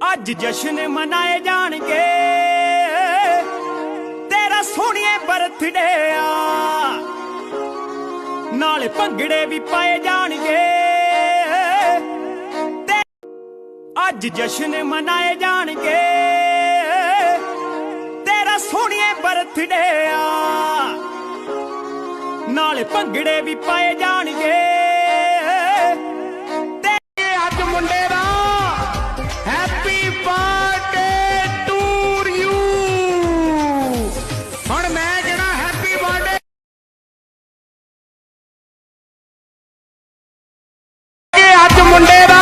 ਅੱਜ ਜਸ਼ਨ ਮਨਾਏ ਜਾਣਗੇ। ਤੇਰਾ ਸੋਹਣੀਏ ਬਰਥਡੇ ਆ। ਨਾਲੇ ਭੰਗੜੇ ਵੀ ਪਾਏ ਜਾਣਗੇ। ਅੱਜ ਜਸ਼ਨ ਮਨਾਏ ਜਾਣਗੇ। ਤੇਰਾ ਸੋਹਣੀਏ ਬਰਥਡੇ ਆ। ਨਾਲੇ ਭੰਗੜੇ ਵੀ ਪਾਏ ਜਾਣਗੇ। Baby.